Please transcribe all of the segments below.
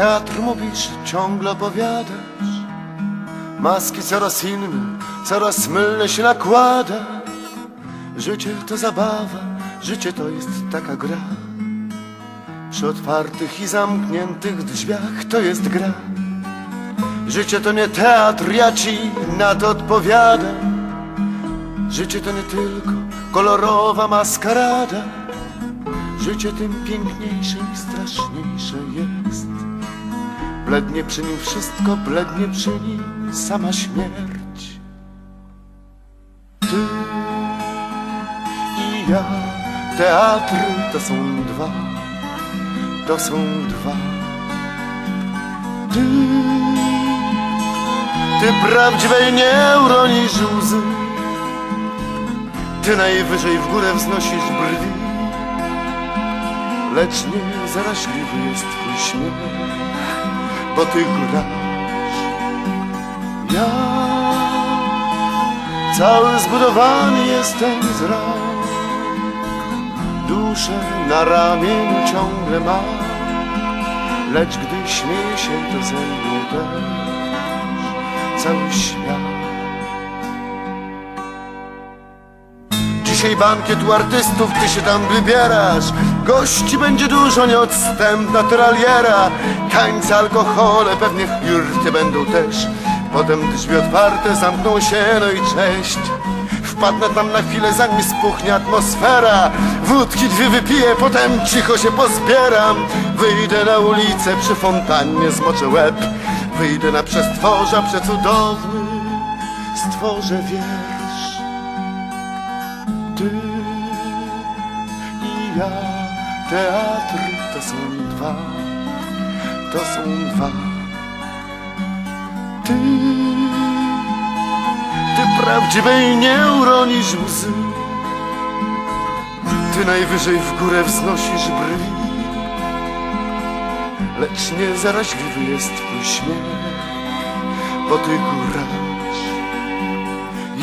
teatr mówisz, ciągle opowiadasz. Maski coraz inne, coraz mylne się nakłada. Życie to zabawa, życie to jest taka gra. Przy otwartych i zamkniętych drzwiach to jest gra. Życie to nie teatr, ja ci na to odpowiadam. Życie to nie tylko kolorowa maskarada. Życie tym piękniejsze i straszniejsze jest Blednie przy nim wszystko, blednie przy nim sama śmierć. Ty i ja, teatry to są dwa To są dwa. Ty, ty prawdziwej nie uronisz łzy. Ty najwyżej w górę wznosisz brwi. Lecz nie zaraźliwy jest twój śmiech Bo ty grasz Ja Cały zbudowany jestem z ran Duszę na ramieniu ciągle mam. Lecz gdy śmieje się to ze mną też. Cały świat Dzisiaj bankiet u artystów, ty się tam wybierasz. Gości będzie dużo, nieodstępna tyraliera. Tańce, alkohole, pewnie flirty będą też. Potem drzwi otwarte zamkną się, no i cześć. Wpadnę tam na chwilę, zanim spuchnie atmosfera. Wódki dwie wypiję, potem cicho się pozbieram. Wyjdę na ulicę, przy fontannie zmoczę łeb. Wyjdę na przestworza, przecudowny. Stworzę wiersz ty i ja. Teatry to są dwa To są dwa. Ty Ty prawdziwej nie uronisz łzy. Ty najwyżej w górę wznosisz brwi. Lecz nie zaraźliwy jest twój śmiech Bo ty górasz.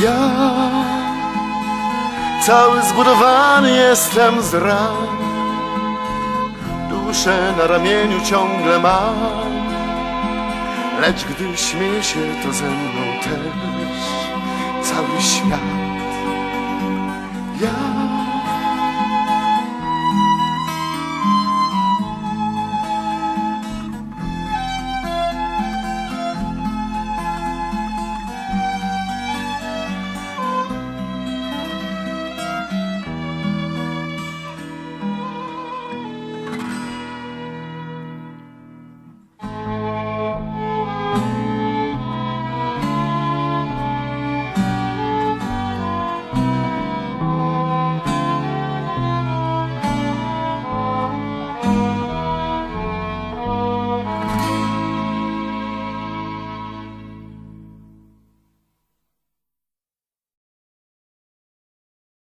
Ja Cały zbudowany jestem z ran. Duszę na ramieniu ciągle mam. Lecz gdy śmieje się to ze mną też Cały świat